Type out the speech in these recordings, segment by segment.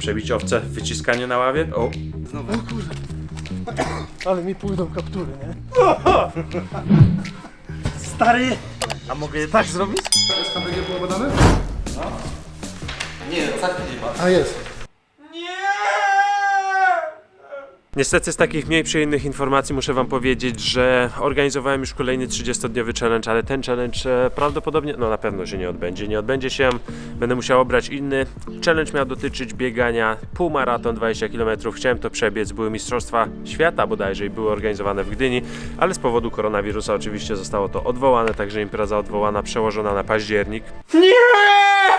przebić owce, wyciskanie na ławie. O, Ale mi pójdą kaptury, nie? Stary! A mogę tak zrobić? SKBG było badane? A jest. Niestety z takich mniej przyjemnych informacji muszę wam powiedzieć, że organizowałem już kolejny 30-dniowy challenge, ale ten challenge e, prawdopodobnie, no na pewno się nie odbędzie. Nie odbędzie się, będę musiał obrać inny. Challenge miał dotyczyć biegania półmaraton 20 km. Chciałem to przebiec, były Mistrzostwa Świata bodajże i były organizowane w Gdyni, ale z powodu koronawirusa oczywiście zostało to odwołane, także impreza odwołana, przełożona na październik. Nie!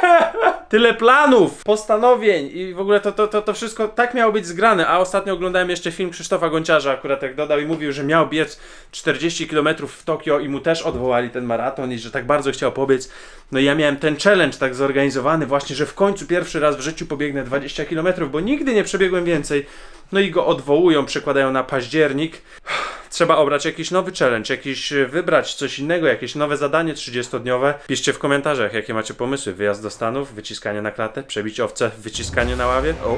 Tyle planów, postanowień i w ogóle to, to, to, to wszystko tak miało być zgrane, a ostatnio oglądałem jeszcze film Krzysztofa Gonciarza, akurat jak dodał i mówił, że miał biec 40 km w Tokio i mu też odwołali ten maraton i że tak bardzo chciał pobiec. No i ja miałem ten challenge tak zorganizowany właśnie, że w końcu pierwszy raz w życiu pobiegnę 20 km, bo nigdy nie przebiegłem więcej. No i go odwołują, przekładają na październik. Trzeba obrać jakiś nowy challenge, jakiś e, wybrać coś innego, jakieś nowe zadanie 30-dniowe. Piszcie w komentarzach, jakie macie pomysły. Wyjazd do Stanów, wyciskanie na klatę, przebić owce, wyciskanie na ławie. O,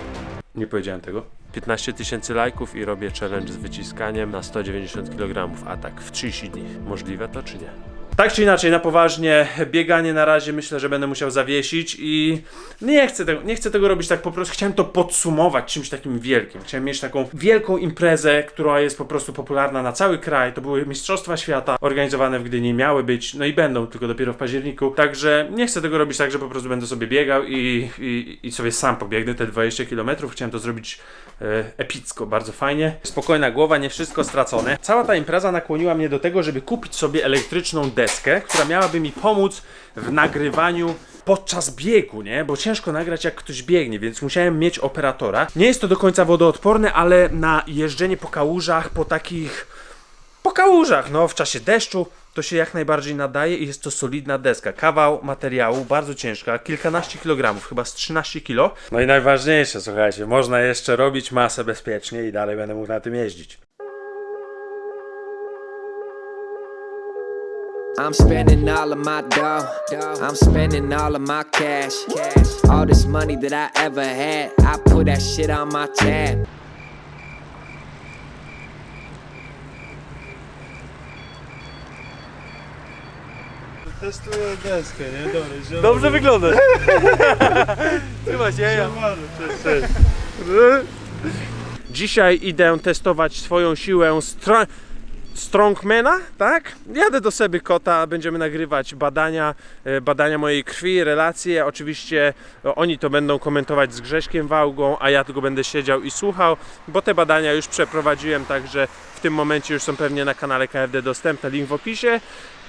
nie powiedziałem tego. 15 tysięcy lajków i robię challenge z wyciskaniem na 190 kg, a tak w 30 dni. Możliwe to czy nie? Tak czy inaczej, na poważnie, bieganie na razie myślę, że będę musiał zawiesić i nie chcę, tego, nie chcę tego robić tak po prostu. Chciałem to podsumować czymś takim wielkim. Chciałem mieć taką wielką imprezę, która jest po prostu popularna na cały kraj. To były Mistrzostwa Świata organizowane w Gdyni, miały być, no i będą, tylko dopiero w październiku. Także nie chcę tego robić tak, że po prostu będę sobie biegał i, i, i sobie sam pobiegnę te 20 km. Chciałem to zrobić e, epicko, bardzo fajnie. Spokojna głowa, nie wszystko stracone. Cała ta impreza nakłoniła mnie do tego, żeby kupić sobie elektryczną deskę, która miałaby mi pomóc w nagrywaniu podczas biegu, nie? Bo ciężko nagrać jak ktoś biegnie, więc musiałem mieć operatora. Nie jest to do końca wodoodporne, ale na jeżdżenie po kałużach, po takich po kałużach, no w czasie deszczu to się jak najbardziej nadaje i jest to solidna deska. Kawał materiału, bardzo ciężka, kilkanaście kilogramów, chyba z 13 kilo. No i najważniejsze, słuchajcie, można jeszcze robić masę bezpiecznie i dalej będę mógł na tym jeździć. I'm spending all of my dough. I'm spending all of my cash. All this money that I ever had, I put that shit on my tab. Testuję deskę, nie? Dobra, zielony. Dobrze wygląda. Chyba się ja. Dzisiaj idę testować swoją siłę stra- strongmana, tak? Jadę do Seby Kota, będziemy nagrywać badania, e, badania mojej krwi, relacje. Oczywiście e, oni to będą komentować z Grześkiem Wałgą, a ja tylko będę siedział i słuchał, bo te badania już przeprowadziłem, także w tym momencie już są pewnie na kanale KFD dostępne, link w opisie.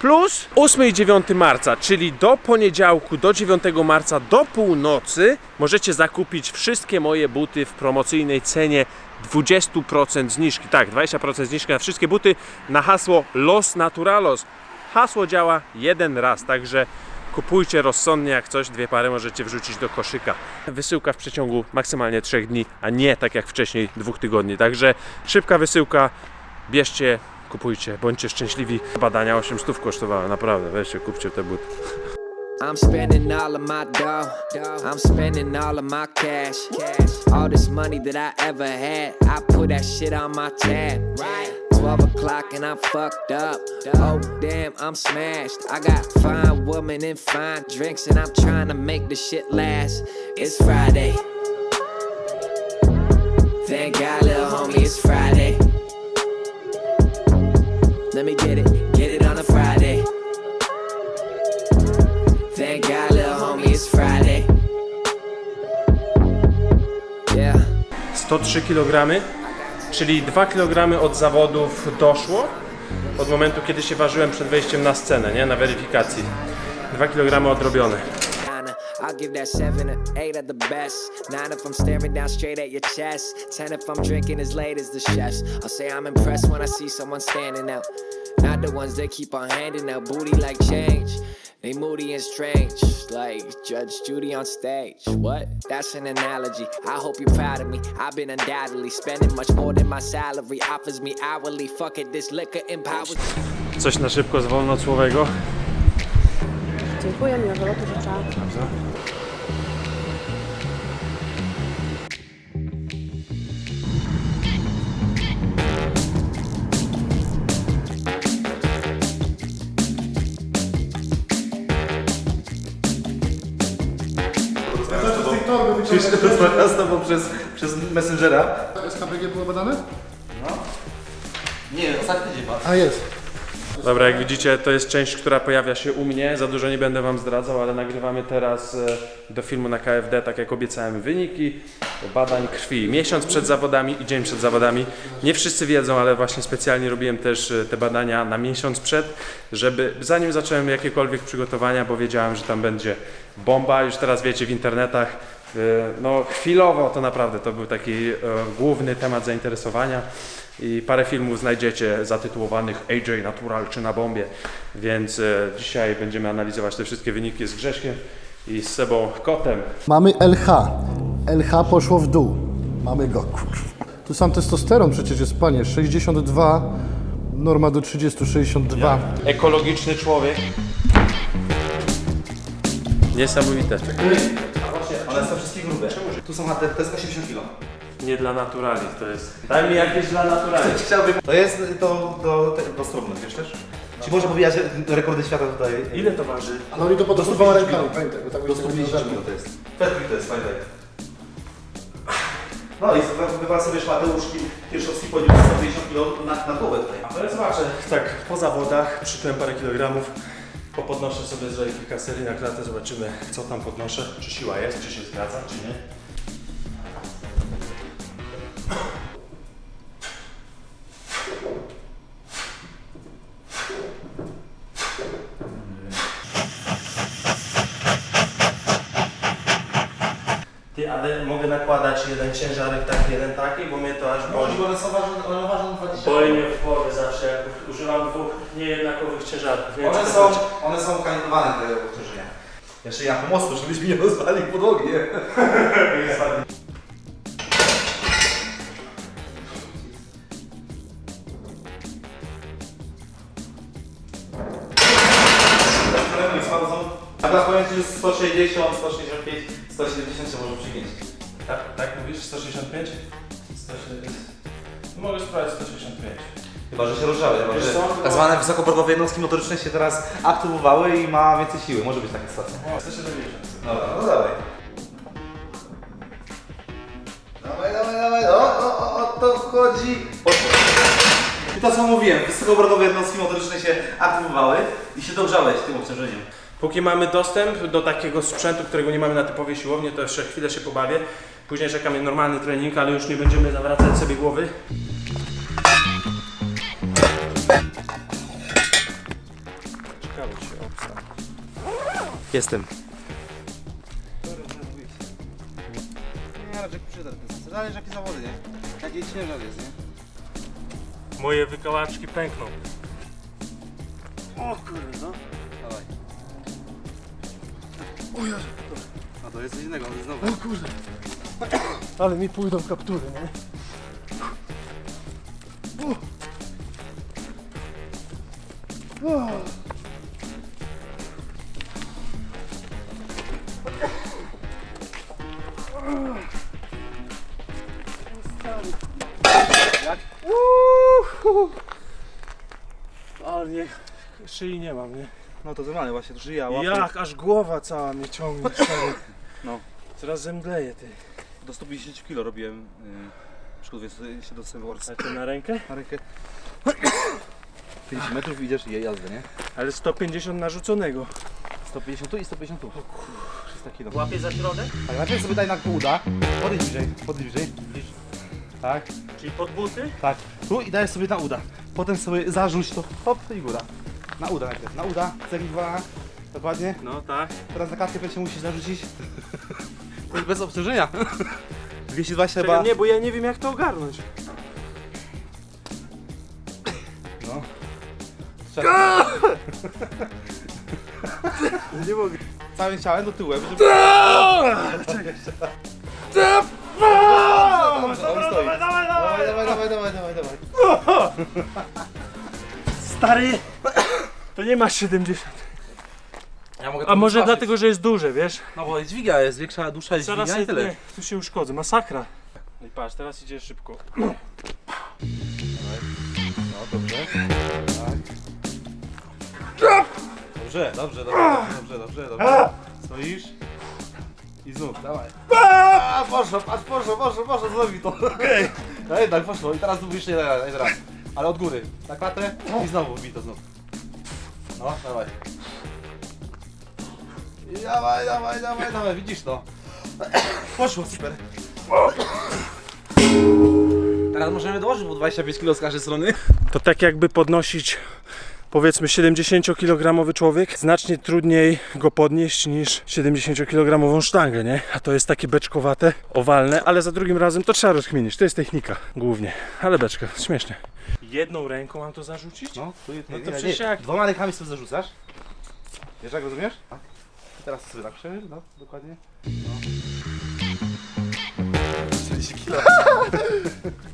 Plus 8 i 9 marca, czyli do poniedziałku, do 9 marca, do północy możecie zakupić wszystkie moje buty w promocyjnej cenie 20% zniżki. Tak, 20% zniżki na wszystkie buty na hasło Los Naturalos. Hasło działa jeden raz, także kupujcie rozsądnie jak coś, dwie pary możecie wrzucić do koszyka. Wysyłka w przeciągu maksymalnie 3 dni, a nie tak jak wcześniej dwóch tygodni. Także szybka wysyłka, bierzcie, kupujcie, bądźcie szczęśliwi. Badania 8 stów kosztowały, naprawdę, weźcie, kupcie te buty. I'm spending all of my dough. I'm spending all of my cash. All this money that I ever had, I put that shit on my tab. 12 o'clock and I'm fucked up. Oh damn, I'm smashed. I got fine woman and fine drinks, and I'm trying to make the shit last. It's Friday. Thank God, little homie, it's Friday. Let me get it, 103 kg, czyli 2 kg od zawodów doszło od momentu, kiedy się ważyłem przed wejściem na scenę, nie? Na weryfikacji. 2 kg odrobione. I'll give that seven or eight at the best. Nine if I'm staring down straight at your chest. Ten if I'm drinking as late as the chefs. I'll say I'm impressed when I see someone standing out. Not the ones that keep on handing out booty like change. They moody and strange, like Judge Judy on stage. What? That's an analogy. I hope you're proud of me. I've been undoubtedly spending much more than my salary offers me hourly. Fuck it, this liquor empowers. Coś na szybko z wolnocłowego. Dziękuję, miłego lotu życzę. Tak, rozmawiałem z Znaczy, z tobą. tej torby Przecież wyciągnąłeś- z tobą przez, przez Messengera. SKBG było badane? No. Nie, ostatni dzień. A jest. Dobra, jak widzicie, to jest część, która pojawia się u mnie. Za dużo nie będę Wam zdradzał, ale nagrywamy teraz e, do filmu na KFD, tak jak obiecałem, wyniki badań krwi. Miesiąc przed zawodami i dzień przed zawodami. Nie wszyscy wiedzą, ale właśnie specjalnie robiłem też e, te badania na miesiąc przed, żeby zanim zacząłem jakiekolwiek przygotowania, bo wiedziałem, że tam będzie bomba. Już teraz wiecie w internetach. e, No, chwilowo to naprawdę to był taki główny temat zainteresowania i parę filmów znajdziecie zatytułowanych AJ Natural czy na bombie, więc e, dzisiaj będziemy analizować te wszystkie wyniki z Grześkiem i z Sebą Kotem. Mamy LH. LH poszło w dół. Mamy go, kurwa. Tu sam testosteron przecież jest, panie. 62, norma do 30, 62. Ekologiczny człowiek. Niesamowite. One są wszystkie grube. Tu są HT, to jest 80 kg. Nie dla naturali to jest. Daj mi jakieś dla naturali. Chciałbym. To jest do, do, do strumny, wiesz też? Czy można pobijać rekordy świata tutaj? Ile to waży? Ale oni to Do 150 rękami, pamiętaj, bo tak Do 150 kg to jest. Fetrik to jest, pamiętaj. No i wywal sobie szmateuszki, pierwszowski podniósł 150 kg na, na głowę tutaj. Ale zobaczę, tak po zawodach przytyłem parę kilogramów. Popodnoszę sobie z kilka serii na klatę, zobaczymy co tam podnoszę, czy siła jest, czy się zgadza, czy nie. Ale mogę nakładać jeden ciężarek taki, jeden taki, bo mnie to aż boli. Bo one są ważne, one ważą 20 Boli mnie w głowie zawsze, jak używam dwóch niejednakowych ciężarów. Nie wiem, One czy są, one są kalibrowane te obciążenia. Jeszcze ja pomocno, żebyśmy nie rozwali podłogi, nie? A teraz powiem Ci, że 160, 165, 170 się może przygiąć. Tak, tak mówisz? 165? 170. Mogę sprawdzić 165. Chyba, że się rozgrzały, chyba, Wiesz że co? tak zwane wysokoprogowe jednostki motoryczne się teraz aktywowały i ma więcej siły. Może być taka sytuacja. O, 170. Dobra, no dawaj. Dawaj, dawaj, dawaj. O, o, o, o to chodzi. Poszło. I to co mówiłem, wysokoobrotowe jednostki motoryczne się aktywowały i się dogrzałeś tym obciążeniem. Póki mamy dostęp do takiego sprzętu, którego nie mamy na typowej siłowni, to jeszcze chwilę się pobawię. Później czeka mnie normalny trening, ale już nie będziemy zawracać sobie głowy. Ciekawe się obsta. Jestem. Nie, raczej przyda Zależy jakie zawody, nie? Jaki ciężar jest, nie? Moje wykałaczki pękną. O kurde, no. Dawaj. A to jest coś innego, znowu. O kurde. Ale mi pójdą kaptury, nie? Ale nie, szyi nie mam, nie? No to normalnie właśnie, to żyje, a łapy Jak aż głowa cała mnie ciągnie. stary. No. Coraz zemdleję ty. do 150 kg robiłem yy, przygotowuję się do Seymoursa. A to na rękę? Na rękę. 50 metrów idziesz i jazdę, nie? Ale 150 narzuconego. 150 tu i 150 tu. 300 kg. Łapie za środek? Tak, najpierw sobie daj na uda. Podejdź bliżej, podejdź bliżej. Tak, Czyli pod buty? tak. Tu i dajesz sobie na uda. Potem sobie zarzuć to, hop i góra. Na uda najpierw, na uda, celi dwa. Dokładnie. No tak. Teraz na kartę będzie musisz zarzucić. To jest bez obciążenia. 220 Czekaj, chyba. nie, bo ja nie wiem jak to ogarnąć. No. Trzeba... Nie mogę. Całym ciałem do tyłu, żeby... Dawaj, dawaj. dawaj, dawaj, dawaj, dawaj, dawaj. Stary, to nie ma 70. Ja mogę A może dlatego, że jest duże, wiesz? No bo dźwiga jest większa, dłuższa jest Zaraz i tyle. nie, tu się uszkodzę, masakra. No i patrz, teraz idzie szybko. No dobrze. Tak. Dobrze, dobrze, dobrze, dobrze, dobrze, dobrze. Stoisz. I znów, dawaj. A, poszło, aż poszło, poszło, poszło, zrobi to. Okej. No jednak poszło i teraz tu jeszcze jeden raz. Ale od góry. Na klatę i znowu wbij to znów. No, dawaj. Dawaj, dawaj, dawaj, dawaj, widzisz to. Poszło, super. Teraz możemy dołożyć po 25 kg z każdej strony. To tak jakby podnosić powiedzmy 70-kilogramowy człowiek, znacznie trudniej go podnieść niż 70-kilogramową sztangę, nie? A to jest takie beczkowate, owalne, ale za drugim razem to trzeba rozkminić. To jest technika głównie, ale beczka, śmiesznie. Jedną ręką mam to zarzucić? No, tu, No to przecież jak- Dwoma rękami sobie zarzucasz. Wiesz jak rozumiesz? Tak. I teraz sobie tak przeżyć, no, dokładnie. No. 40 kilo.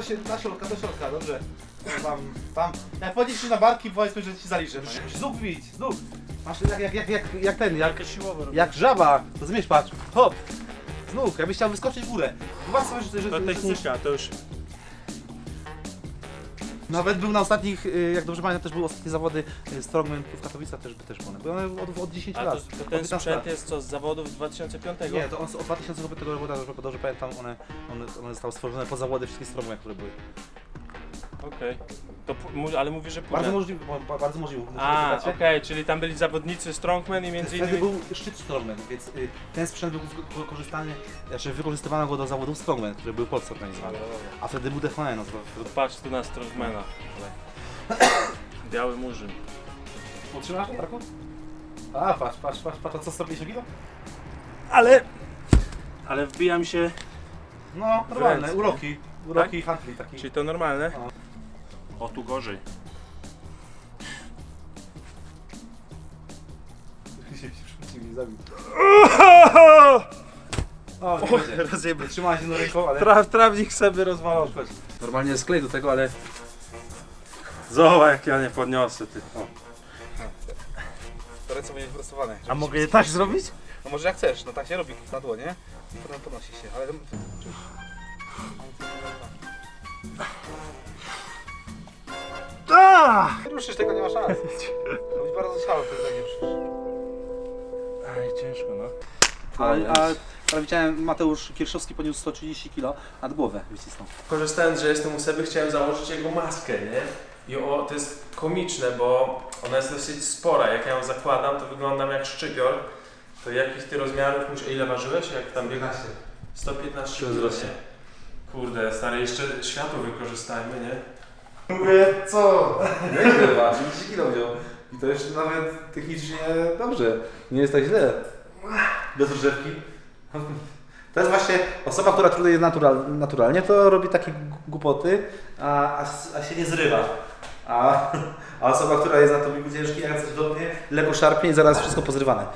Do, się, do środka, do środka, dobrze. Tam, tam. Jak podnieś się na barki, powiedzmy, że ci zaliczę. No? Znów widz, znów. Masz jak, jak, jak, jak, jak ten, jak, siłowo robię. jak żaba. To zmierz, patrz. Hop. Znów, jakbyś chciał wyskoczyć w górę. Zobacz sobie, że, że, To że technika, to już Nawet był na ostatnich, y, jak dobrze pamiętam, też były ostatnie zawody y, Strongman w Katowicach też też one. Były one od, od 10 A lat. to, od ten 15 sprzęt lat. jest co z zawodów z 2005? Nie, to on z- od 2005 roku, dobrze, dobrze pamiętam, one, one, one zostały stworzone po zawody wszystkie Strongman, które były. Okej. To pu- mu- Ale mówisz, że Bardzo później. możliwe, ba- ba- bardzo możliwe. A, okej, czyli tam byli zawodnicy Strongman i między Wtedy innymi... był szczyt Strongman, więc y, ten sprzęt był wy- wykorzystany, znaczy wykorzystywano go do zawodów Strongman, które były w Polsce organizowane. A wtedy był DFN, no to, Patrz tu na Strongmana. Biały murzyn. utrzymasz to, Darku? A, patrz, patrz, patrz, patrz, a co 150 kilo? Ale... Ale wbija mi się... No, normalne, uroki, uroki handli taki. Czyli to normalne? O, tu gorzej. się przeciwnie zabił. O, nie będzie. Rozjebę. Trzymała się na ręką, ale... Tra trawnik sobie rozwalał. Chodź. Normalnie jest klej do tego, ale... Zobacz jak ja nie podniosę ty. To ręce będzie wyprostowane. A mogę je tak zrobić? No może jak chcesz, no tak się robi na dłonie. I potem podnosi się, ale... Ruszysz, tego nie ma szans. To być bardzo ciało, to tak nie ruszysz. Aj, ciężko no. A, a, a widziałem, Mateusz Kierszowski podniósł 130 kg, nad głowę wycisnął. Korzystając, że jestem u Seby, chciałem założyć jego maskę, nie? I o, to jest komiczne, bo ona jest dosyć spora. Jak ja ją zakładam, to wyglądam jak szczypior. To jakich ty rozmiarów musisz... Ile ważyłeś? Jak tam biegłeś? 115 kg, nie? Kurde, stary, jeszcze światło wykorzystajmy, nie? Mówię, co? Nieźle waży, 30 kg wziął. I to jeszcze nawet technicznie dobrze. Nie jest tak źle. Bez rozrzewki. To jest właśnie osoba, która trenuje natural, naturalnie, to robi takie głupoty, a, a, a się nie zrywa. A, a osoba, która jest na to ciężki, jak coś do mnie, lekko szarpnie i zaraz wszystko pozrywane.